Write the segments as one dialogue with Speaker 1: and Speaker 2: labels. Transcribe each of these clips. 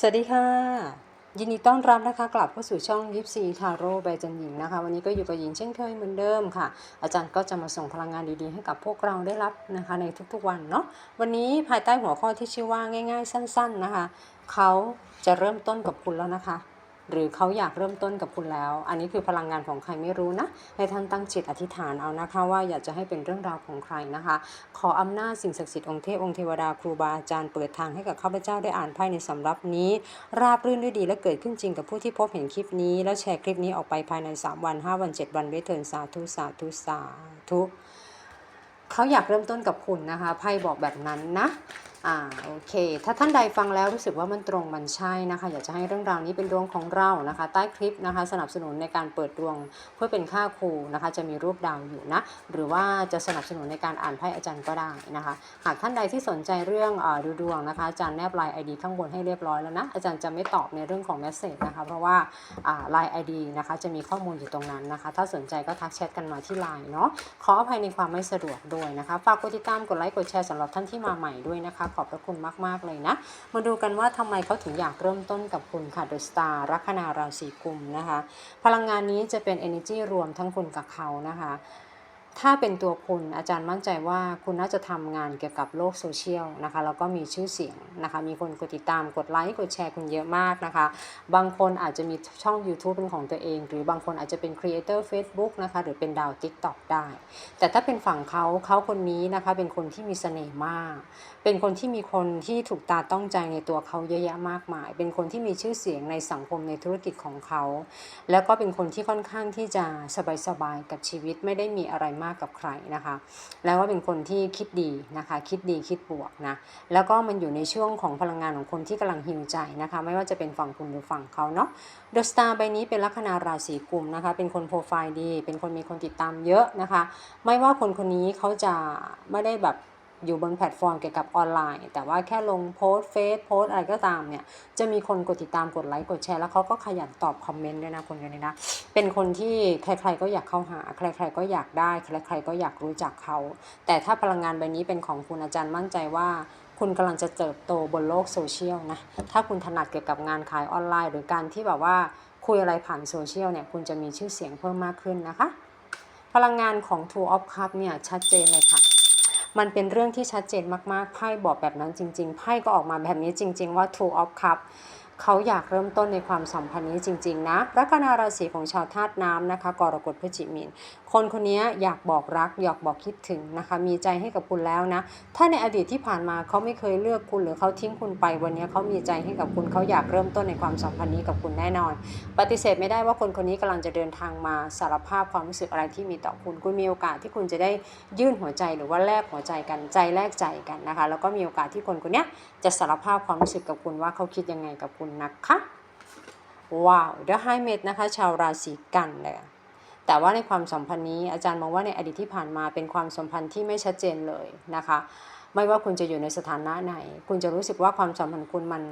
Speaker 1: สวัสดีค่ะ ยินดีต้อนรับนะคะกลับเข้าสู่ช่องยิปซีทาโร่ใบจันหญิงนะคะ วันนี้ก็อยู่กับหญิงเช่นเคยเหมือนเดิมค่ะ อาจารย์ก็จะมาส่งพลังงานดีๆ ให้กับพวกเราได้รับนะคะในทุกๆวันเนาะวันนี้ภายใต้หัวข้อที่ชื่อว่าง่าย ๆ สั้น ๆนะคะ เขาจะเริ่มต้นกับคุณแล้วนะคะ หรือเขาอยากเริ่มต้นกับคุณแล้ว อันนี้คือพลังงานของใครไม่รู้นะ ให้ท่านตั้งจิตอธิษฐานเอานะคะ ว่าอยากจะให้เป็นเรื่องราวของใครนะคะ ขออำนาจสิ่งศักดิ์สิทธิ์องค์เทพองค์เทวดาครูบาอาจารย์เปิดทางให้กับข้าพเจ้าได้อ่านไพ่ในสำรับนี้ ราบรื่นด้วยดีและเกิดขึ้นจริงกับผู้ที่พบเห็นคลิปนี้ แล้วแชร์คลิปนี้ออกไปภายใน 3 วัน 5 วัน 7 วันเวทเทิร์นสาธุสาธุสาธุเขาอยากเริ่มต้นกับคุณนะคะไพ่บอกแบบนั้นนะ อ่าโอเค ถ้าท่านใดฟังแล้วรู้สึกว่ามันตรงมันใช่นะคะ อยากจะให้เรื่องราวนี้เป็นดวงของเรานะคะ ใต้คลิปนะคะ สนับสนุนในการเปิดดวงเพื่อเป็นค่าครูนะคะ จะมีรูปดาวอยู่นะ หรือว่าจะสนับสนุนในการอ่านไพ่อาจารย์ก็ได้นะคะ หากท่านใดที่สนใจเรื่องออดูดวงนะคะอาจารย์แนบไลน์ไอดีข้างบนให้เรียบร้อยแล้วนะอาจารย์จะไม่ตอบในเรื่องของเมสเซจนะคะเพราะว่าไลน์ไอดีนะคะจะมีข้อมูลอยู่ตรงนั้นนะคะ ถ้าสนใจก็ทักแชทกันมาที่ไลน์เนาะขออภัยในความไม่สะดวกด้วยนะคะฝากกดติดตามกดไลค์กดแชร์สำหรับท่านที่มาใหม่ด้วยนะคะขอบพระคุณมากๆเลยนะ มาดูกันว่าทำไมเขาถึงอยากเริ่มต้นกับคุณค่ะเดอะสตาร์ลัคนาราศีกุมนะคะ พลังงานนี้จะเป็น energy รวมทั้งคุณกับเขานะคะ ถ้าเป็นตัวคุณอาจารย์มั่นใจว่าคุณน่าจะทำงานเกี่ยวกับโลกโซเชียลนะคะแล้วก็มีชื่อเสียงนะคะมีคนกดติดตามกดไลค์กดแชร์คุณเยอะมากนะคะ บางคนอาจจะมีช่อง YouTube เป็นของตัวเอง หรือบางคนอาจจะเป็นครีเอเตอร์ Facebook นะคะหรือเป็นดาว TikTok ได้ แต่ถ้าเป็นฝั่งเขาเขาคนนี้นะคะเป็นคนที่มีเสน่ห์มาก เป็นคนที่มีคนที่ถูกตาต้องใจในตัวเขาเยอะแยะมากมาย เป็นคนที่มีชื่อเสียงในสังคมในธุรกิจของเขา แล้วก็เป็นคนที่ค่อนข้างที่จะสบายๆกับชีวิตไม่ได้มีอะไรมากกับใครนะคะ แล้วก็เป็นคนที่คิดดีนะคะ คิดดีคิดบวกนะ แล้วก็มันอยู่ในช่วงของพลังงานของคนที่กำลังหิวใจนะคะ ไม่ว่าจะเป็นฝั่งคุณหรือฝั่งเขาเนาะ The Star ใบนี้เป็นลัคนาราศีกุมนะคะ เป็นคนโปรไฟล์ดี เป็นคนมีคนติดตามเยอะนะคะ ไม่ว่าคนคนนี้เขาจะไม่ได้แบบ อยู่บนแพลตฟอร์มเกี่ยวกับออนไลน์ แต่ว่าแค่ลงโพสเฟซโพสอะไรก็ตามเนี่ย จะมีคนกดติดตามกดไลค์กดแชร์แล้วเขาก็ขยันตอบคอมเมนต์ด้วยนะคนคนนี้นะ เป็นคนที่ใครๆก็อยากเข้าหา ใครๆก็อยากได้ ใครๆก็อยากรู้จักเขา แต่ถ้าพลังงานใบนี้เป็นของคุณอาจารย์มั่นใจว่าคุณกำลังจะเติบโตบนโลกโซเชียลนะ ถ้าคุณถนัดเกี่ยวกับงานขายออนไลน์ หรือการที่แบบว่าคุยอะไรผ่านโซเชียลเนี่ย คุณจะมีชื่อเสียงเพิ่มมากขึ้นนะคะ พลังงานของ Two of Cups เนี่ยชัดเจนเลยค่ะ มันเป็นเรื่องที่ชัดเจนมากๆไพ่บอกแบบนั้นจริง ๆไพ่ก็ออกมาแบบนี้จริง ๆ ว่า Two of Cups เขาอยากเริ่มต้นในความสัมพันธ์นี้จริง ๆ นะ ลัคนาราศีของชาวธาตุน้ำนะคะ กรกฎพฤศจิมีน คนคนนี้อยากบอกรัก อยากบอกคิดถึงนะคะ มีใจให้กับคุณแล้วนะ ถ้าในอดีตที่ผ่านมาเขาไม่เคยเลือกคุณหรือเขาทิ้งคุณไป วันนี้เขามีใจให้กับคุณเขาอยากเริ่มต้นในความสัมพันธ์นี้กับคุณแน่นอน ปฏิเสธไม่ได้ว่าคนคนนี้กำลังจะเดินทางมาสารภาพความรู้สึกอะไรที่มีต่อคุณ คุณมีโอกาสที่คุณจะได้ยื่นหัวใจหรือว่าแลกหัวใจกันใจแลกใจกันนะคะ แล้วก็มีโอกาสที่คนคนนี้จะสารภาพความรู้สึกกับคุณว่าเขาคิดยังไงกับคุณนะคะว้าวเดอะไฮเมดนะคะ ชาวราศีกันเลย แต่ว่าในความสัมพันธ์นี้อาจารย์มองว่าในอดีตที่ผ่านมาเป็นความสัมพันธ์ที่ไม่ชัดเจนเลยนะคะ ไม่ว่าคุณจะอยู่ในสถานะไหน คุณจะรู้สึกว่าความสัมพันธ์คุณมัน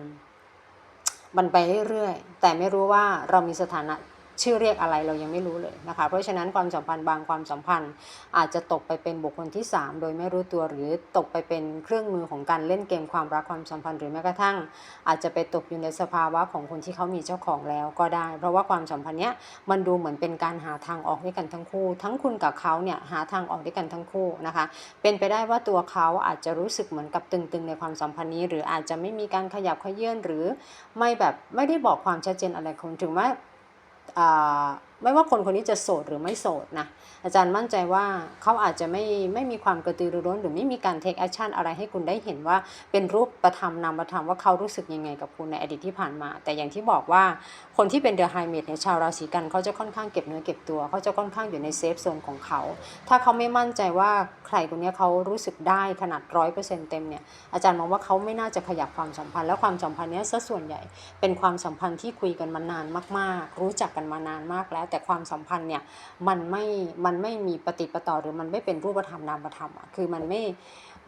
Speaker 1: มันไปเรื่อยๆแต่ไม่รู้ว่าเรามีสถานะ ชื่อเรียกอะไรเรายังไม่รู้เลยนะคะ เพราะฉะนั้นความสัมพันธ์บางความสัมพันธ์ อาจจะตกไปเป็นบุคคลที่ 3 โดยไม่รู้ตัวหรือตกไปเป็นเครื่องมือของการเล่นเกมความรักความสัมพันธ์หรือแม้กระทั่ง อาจจะไปตกอยู่ในสภาวะของคนที่เขามีเจ้าของแล้วก็ได้ เพราะว่าความสัมพันธ์เนี้ยมันดูเหมือนเป็นการหาทางออกด้วยกันทั้งคู่ ทั้งคุณกับเขาเนี่ยหาทางออกด้วยกันทั้งคู่นะคะ เป็นไปได้ว่าตัวเขาอาจจะรู้สึกเหมือนกับตึงๆในความสัมพันธ์นี้ หรืออาจจะไม่มีการขยับขยื่นหรือไม่แบบไม่ได้บอกความชัดเจนอะไรคุณถึงว่า อ่า ไม่ว่าคนคนนี้จะโสดหรือไม่โสดนะอาจารย์มั่นใจว่าเขาอาจจะไม่ไม่มีความกระตือรือร้น หรือไม่มีการเทคแอคชั่นอะไรให้คุณได้เห็นว่าเป็นรูปประธรรมนามประธรรมว่าเขารู้สึกยังไงกับคุณในอดีตที่ผ่านมา แต่อย่างที่บอกว่าคนที่เป็นเดอะไฮเมดเนี่ยชาวราศีกันเขาจะค่อนข้างเก็บเนื้อเก็บตัว เขาจะค่อนข้างอยู่ในเซฟโซนของเขา ถ้าเขาไม่มั่นใจว่าใครคนนี้เขารู้สึกได้ขนาดร้อยเปอร์เซ็นต์เต็มเนี่ยอาจารย์มองว่าเขาไม่น่าจะขยับความสัมพันธ์และความสัมพันธ์เนี้ยซะส่วนใหญ่ เป็นความสัมพันธ์ที่คุยกันมานานมาก ๆ รู้จักกันมานานมากแล้วแต่ความสัมพันธ์เนี่ยมันไม่มันไม่มีปฏิปต่อหรือมันไม่เป็นรูปธรรมนามธรรมอะคือมันไม่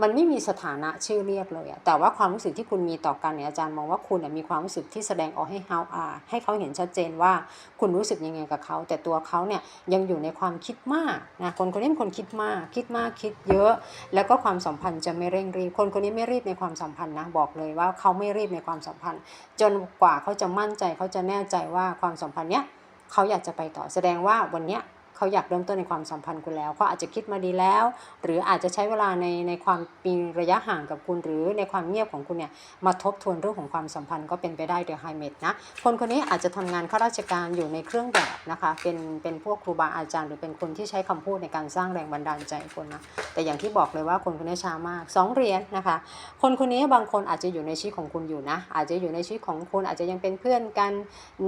Speaker 1: มันไม่มีสถานะชื่อเรียกเลยอะแต่ว่าความรู้สึกที่คุณมีต่อกันเนี่ยอาจารย์มองว่าคุณมีความรู้สึกที่แสดงออกให้เขาอ่าให้เขาเห็นชัดเจนว่าคุณรู้สึกยังไงกับเขา แต่ตัวเขาเนี่ยยังอยู่ในความคิดมากนะคนคนนี้เป็นคนคิดมาก คิดมากคิดเยอะ แล้วก็ความสัมพันธ์จะไม่เร่งรีบ คนคนนี้ไม่รีบในความสัมพันธ์นะบอกเลยว่าเขาไม่รีบในความสัมพันธ์ จนกว่าเขาจะมั่นใจเขาจะแน่ใจว่าความสัมพันธ์เนี้ย เขาอยากจะไปต่อแสดงว่าวันเนี้ย เขาอยากเริ่มต้นในความสัมพันธ์คุณแล้วเขาอาจจะคิดมาดีแล้ว หรืออาจจะใช้เวลาในในความมีระยะห่างกับคุณหรือในความเงียบของคุณเนี่ยมาทบทวนเรื่องของความสัมพันธ์ก็เป็นไปได้เดอะไฮเมดนะคนคนนี้อาจจะทำงานข้าราชการอยู่ในเครื่องแบบนะคะเป็นเป็นพวกครูบาอาจารย์ หรือเป็นคนที่ใช้คำพูดในการสร้างแรงบันดาลใจคนนะแต่อย่างที่บอกเลยว่าคนคนนี้ช้ามากสองเหรียญนะคะ คนคนนี้บางคนอาจจะอยู่ในชีวิตของคุณอยู่นะ อาจจะอยู่ในชีวิตของคุณอาจจะยังเป็นเพื่อนกัน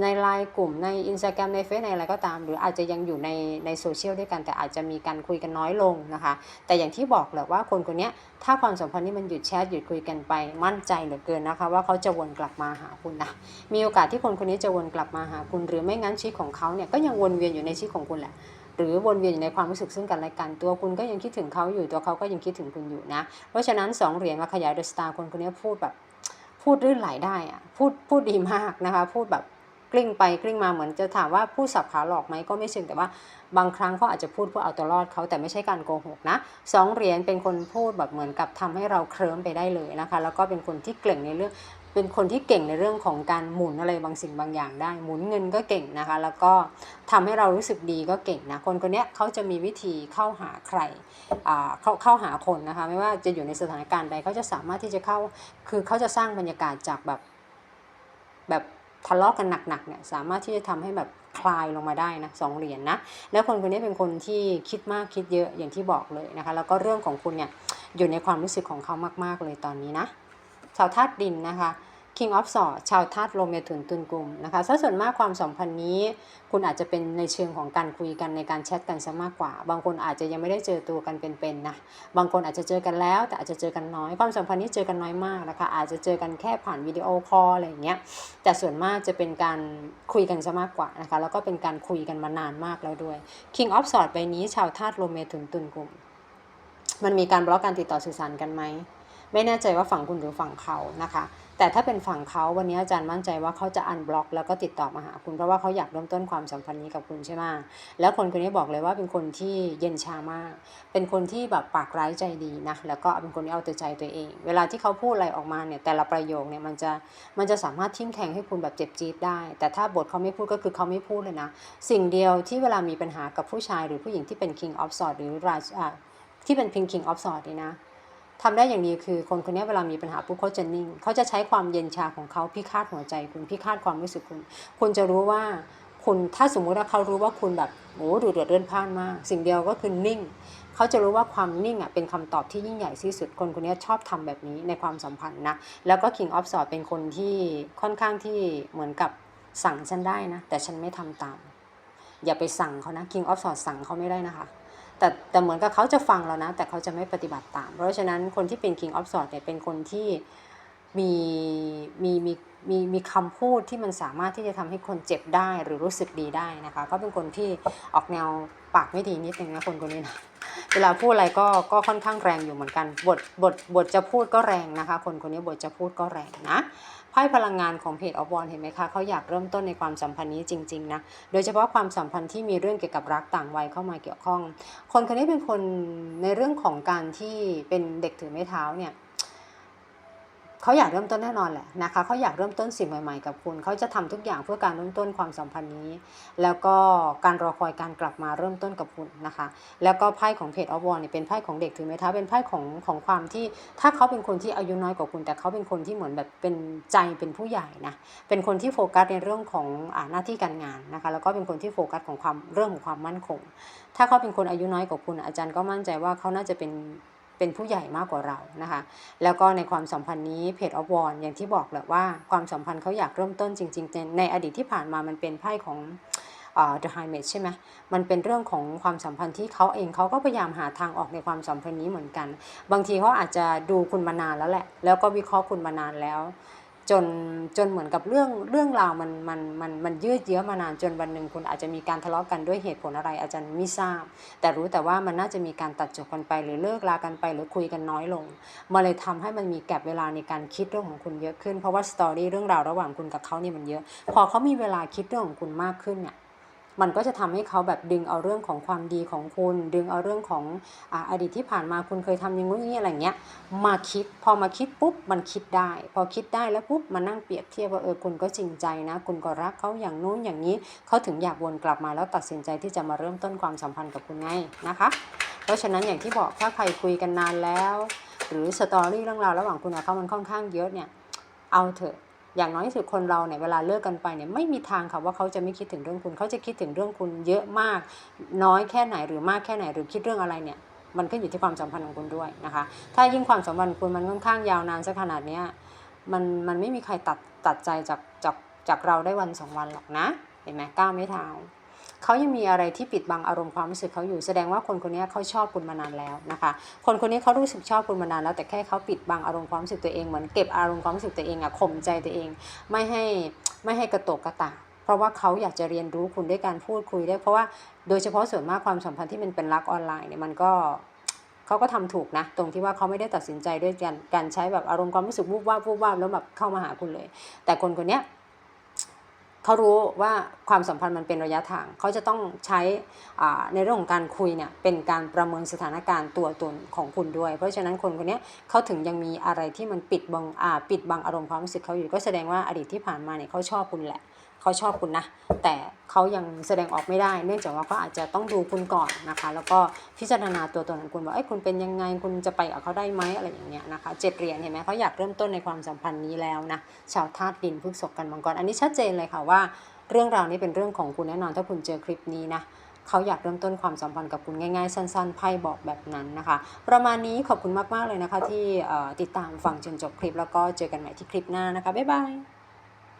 Speaker 1: ในไลน์กลุ่มในอินสตาแกรมในเฟซในอะไรก็ตาม หรืออาจจะยังอยู่ในในโซเชียลด้วยกันแต่อาจจะมีการคุยกันน้อยลงนะคะ แต่อย่างที่บอกแหละว่าคนคนนี้ถ้าความสัมพันธ์นี้มันหยุดแชทหยุดคุยกันไปมั่นใจเหลือเกินนะคะ ว่าเขาจะวนกลับมาหาคุณนะมีโอกาสที่คนคนนี้จะวนกลับมาหาคุณ หรือไม่งั้นชีวิตของเขาเนี่ยก็ยังวนเวียนอยู่ในชีวิตของคุณแหละหรือวนเวียนอยู่ในความรู้สึกซึ่งกันและกันตัวคุณก็ยังคิดถึงเขาอยู่ตัวเขาก็ยังคิดถึงคุณอยู่นะ เพราะฉะนั้นสองเหรียญมาขยายเดอะสตาร์คนคนนี้พูดแบบพูดรื่นไหลได้อะพูดพูดดีมากนะคะ พูดแบบ กลิ้งไปกลิ้งมาเหมือนจะถามว่าพูดสับขาหลอกไหมก็ไม่เชิงแต่ว่าบางครั้งเขาอาจจะพูดเพื่อเอาตัวรอดเขาแต่ไม่ใช่การโกหกนะสองเหรียญเป็นคนพูดแบบเหมือนกับทำให้เราเคลิ้มไปได้เลยนะคะ แล้วก็เป็นคนที่เก่งในเรื่อง เป็นคนที่เก่งในเรื่องของการหมุนอะไรบางสิ่งบางอย่างได้ หมุนเงินก็เก่งนะคะ แล้วก็ทำให้เรารู้สึกดีก็เก่งนะคนคนนี้เขาจะมีวิธีเข้าหาใครอ่าเข้าเข้าหาคนนะคะ ไม่ว่าจะอยู่ในสถานการณ์ใดเขาจะสามารถที่จะเข้าคือเขาจะสร้างบรรยากาศจากแบบแบบ ทะเลาะกันหนักๆเนี่ยสามารถที่จะทำให้แบบคลายลงมาได้นะสองเหรียญนะแล้วคนคนนี้เป็นคนที่คิดมากคิดเยอะอย่างที่บอกเลยนะคะ แล้วก็เรื่องของคุณเนี่ยอยู่ในความรู้สึกของเขามากๆเลยตอนนี้นะชาวธาตุดินนะคะ King of Swords ชาวธาตุลมเมถุนตุลกลุ่มนะคะซะส่วนมากความสัมพันธ์นี้ คุณอาจจะเป็นในเชิงของการคุยกันในการแชทกันซะมากกว่า บางคนอาจจะยังไม่ได้เจอตัวกันเป็นๆนะ บางคนอาจจะเจอกันแล้ว แต่อาจจะเจอกันน้อย ความสัมพันธ์นี้เจอกันน้อยมากนะคะ อาจจะเจอกันแค่ผ่านวิดีโอคอลอะไรอย่างเงี้ย แต่ส่วนมากจะเป็นการคุยกันซะมากกว่านะคะ แล้วก็เป็นการคุยกันมานานมากแล้วด้วย King of Swords ใบนี้ชาวธาตุลมเมถุนตุลกลุ่ม มันมีการบล็อกการติดต่อสื่อสารกันไหม ไม่แน่ใจว่าฝั่งคุณหรือฝั่งเขานะคะ แต่ถ้าเป็นฝั่งเขาวันนี้อาจารย์มั่นใจว่าเขาจะอันบล็อก แล้วก็ติดต่อมาหาคุณเพราะว่าเขาอยากเริ่มต้นความสัมพันธ์นี้กับคุณใช่ไหมแล้วคนคนนี้บอกเลยว่าเป็นคนที่เย็นชามาก เป็นคนที่แบบปากร้ายใจดีนะแล้วก็เป็นคนที่เอาแต่ใจตัวเอง เวลาที่เขาพูดอะไรออกมาเนี่ยแต่ละประโยคเนี่ยมันจะมันจะสามารถทิ่มแทงให้คุณแบบเจ็บจี๊ดได้ แต่ถ้าบทเขาไม่พูดก็คือเขาไม่พูดเลยนะสิ่งเดียวที่เวลามีปัญหากับผู้ชายหรือผู้หญิงที่เป็น king of swords หรือราชที่เป็น king of swords นี่นะ ทำได้อย่างดีคือคนคนนี้เวลามีปัญหาปุ๊บเขาจะนิ่งเขาจะใช้ความเย็นชาของเขาพิฆาตหัวใจคุณพิฆาตความรู้สึกคุณ คุณจะรู้ว่าคุณถ้าสมมุติว่าเขารู้ว่าคุณแบบโอ้ดูเดือดเรื่อนพ่านมาก สิ่งเดียวก็คือนิ่ง เขาจะรู้ว่าความนิ่งอะเป็นคำตอบที่ยิ่งใหญ่ที่สุดคนคนนี้ชอบทำแบบนี้ในความสัมพันธ์นะแล้วก็ King of s w o r d เป็นคนที่ค่อนข้างที่เหมือนกับสั่งฉันได้นะ แต่ฉันไม่ทำตาม อย่าไปสั่งเขานะ King of s w o r d สั่งเขาไม่ได้นะคะ แต่แต่เหมือนกับเขาจะฟังเรานะ แต่เขาจะไม่ปฏิบัติตาม เพราะฉะนั้นคนที่เป็น King of Swords เนี่ยเป็นคนที่ มีมีมีมีมีคำพูดที่มันสามารถที่จะทำให้คนเจ็บได้หรือรู้สึกดีได้นะคะ ก็เป็นคนที่ออกแนวปากไม่ดีนิดนึงนะคนคนนี้นะเวลาพูดอะไรก็ก็ค่อนข้างแรงอยู่เหมือนกัน บทบทบทจะพูดก็แรงนะคะ คนคนนี้บทจะพูดก็แรงนะไพ่พลังงานของเพจออฟวอนเห็นไหมคะเขาอยากเริ่มต้นในความสัมพันธ์นี้จริง ๆ นะ โดยเฉพาะความสัมพันธ์ที่มีเรื่องเกี่ยวกับรักต่างวัยเข้ามาเกี่ยวข้อง คนคนนี้เป็นคนในเรื่องของการที่เป็นเด็กถือไม้เท้าเนี่ย เขาอยากเริ่มต้นแน่นอนแหละนะคะเขาอยากเริ่มต้นสิ่งใหม่ๆกับคุณ เขาจะทำทุกอย่างเพื่อการเริ่มต้นความสัมพันธ์นี้ แล้วก็การรอคอยการกลับมาเริ่มต้นกับคุณนะคะ แล้วก็ไพ่ของเพจออฟวอร์เนี่ยเป็นไพ่ของเด็กถือไม้เท้าเป็นไพ่ของของความที่ถ้าเขาเป็นคนที่อายุน้อยกว่าคุณ แต่เขาเป็นคนที่เหมือนแบบเป็นใจเป็นผู้ใหญ่นะเป็นคนที่โฟกัสในเรื่องของอาหน้าที่การงานนะคะแล้วก็เป็นคนที่โฟกัสของความเรื่องของความมั่นคง ถ้าเขาเป็นคนอายุน้อยกว่าคุณอาจารย์ก็มั่นใจว่าเขาน่าจะเป็น เป็นผู้ใหญ่มากกว่าเรานะคะ แล้วก็ในความสัมพันธ์นี้เพจออฟวอนอย่างที่บอกแหละว่าความสัมพันธ์เขาอยากเริ่มต้นจริงๆ ในอดีตที่ผ่านมามันเป็นไพ่ของเดอะไฮเมดใช่ไหมมันเป็นเรื่องของความสัมพันธ์ที่เขาเองเขาก็พยายามหาทางออกในความสัมพันธ์นี้เหมือนกัน บางทีเขาอาจจะดูคุณมานานแล้วแหละ แล้วก็วิเคราะห์คุณมานานแล้ว จนจนเหมือนกับเรื่องเรื่องราวมันมันมันมันยืดเยื้อมานานจนวันหนึ่งคุณอาจจะมีการทะเลาะกันด้วยเหตุผลอะไรอาจารย์ไม่ทราบ แต่รู้แต่ว่ามันน่าจะมีการตัดจบกันไป หรือเลิกลากันไปหรือคุยกันน้อยลงมาเลยทำให้มันมีแก็บเวลาในการคิดเรื่องของคุณเยอะขึ้นเพราะว่าสตอรี่เรื่องราวระหว่างคุณกับเขานี่มันเยอะ พอเขามีเวลาคิดเรื่องของคุณมากขึ้นเนี่ย มันก็จะทำให้เขาแบบดึงเอาเรื่องของความดีของคุณ ดึงเอาเรื่องของออดีตที่ผ่านมาคุณเคยทำอย่างนู้นอย่างนี้อะไรเงี้ยมาคิดพอมาคิดปุ๊บมันคิดได้ พอคิดได้แล้วปุ๊บมานั่งเปรียบเทียบว่าเออคุณก็จริงใจนะ คุณก็รักเขาอย่างนู้นอย่างนี้เขาถึงอยากวนกลับมาแล้วตัดสินใจที่จะมาเริ่มต้นความสัมพันธ์กับคุณไงนะคะ เพราะฉะนั้นอย่างที่บอกถ้าใครคุยกันนานแล้ว หรือสตอรี่เรื่องราวระหว่างคุณกับเขามันค่อนข้างเยอะเนี่ยเอาเถอะ อย่างน้อยที่สุดคนเราเนี่ยเวลาเลิกกันไปเนี่ยไม่มีทางค่ะว่าเขาจะไม่คิดถึงเรื่องคุณ เขาจะคิดถึงเรื่องคุณเยอะมาก น้อยแค่ไหนหรือมากแค่ไหนหรือคิดเรื่องอะไรเนี่ยมันขึ้นอยู่ที่ความสัมพันธ์ของคุณด้วยนะคะ ถ้ายิ่งความสัมพันธ์คุณมันค่อนข้างยาวนานสักขนาดเนี้ยมันมันไม่มีใครตัดตัดใจจากจากจากเราได้วันสองวันหรอกนะ เห็นไหมก้าวไม่เท้า เขายังมีอะไรที่ปิดบังอารมณ์ความรู้สึกเขาอยู่แสดงว่าคนคนนี้เขาชอบคุณมานานแล้วนะคะ คนคนนี้เขารู้สึกชอบคุณมานานแล้ว แต่แค่เขาปิดบังอารมณ์ความรู้สึกตัวเองเหมือนเก็บอารมณ์ความรู้สึกตัวเองอะข่มใจตัวเอง ไม่ให้ไม่ให้กระตกกระตากเพราะว่าเขาอยากจะเรียนรู้คุณด้วยการพูดคุยได้ เพราะว่าโดยเฉพาะส่วนมากความสัมพันธ์ที่มันเป็นรักออนไลน์เนี่ยมันก็เขาก็ทำถูกนะ ตรงที่ว่าเขาไม่ได้ตัดสินใจด้วยการการใช้แบบอารมณ์ความรู้สึกวูบวาบวูบวาบแล้วแบบเข้ามาหาคุณเลย แต่คนคนนี้ เขารู้ว่าความสัมพันธ์มันเป็นระยะทาง เขาจะต้องใช้ในเรื่องของการคุยเนี่ยเป็นการประเมินสถานการณ์ตัวตนของคุณด้วย เพราะฉะนั้นคนคนนี้เขาถึงยังมีอะไรที่มันปิดบังปิดบังอารมณ์ความรู้สึกเขาอยู่ก็แสดงว่าอดีตที่ผ่านมาเนี่ยเขาชอบคุณแหละ เขาชอบคุณนะ แต่เขายังแสดงออกไม่ได้ เนื่องจากว่าเขาอาจจะต้องดูคุณก่อนนะคะ แล้วก็พิจารณาตัวตนของคุณว่าเอ้ยคุณเป็นยังไงคุณจะไปกับเขาได้ไหมอะไรอย่างเงี้ยนะคะเจ็ดเหรียญเห็นไหมเขาอยากเริ่มต้นในความสัมพันธ์นี้แล้วนะชาวธาตุดินพฤกษกกันมังกรอันนี้ชัดเจนเลยค่ะว่า เรื่องราวนี้เป็นเรื่องของคุณแน่นอนถ้าคุณเจอคลิปนี้นะเขาอยากเริ่มต้นความสัมพันธ์กับคุณง่ายๆ สั้นๆไพ่บอกแบบนั้นนะคะ ประมาณนี้ขอบคุณมากๆเลยนะคะที่ติดตามฟังจนจบคลิป แล้วก็เจอกันใหม่ที่คลิปหน้านะคะบ๊ายบาย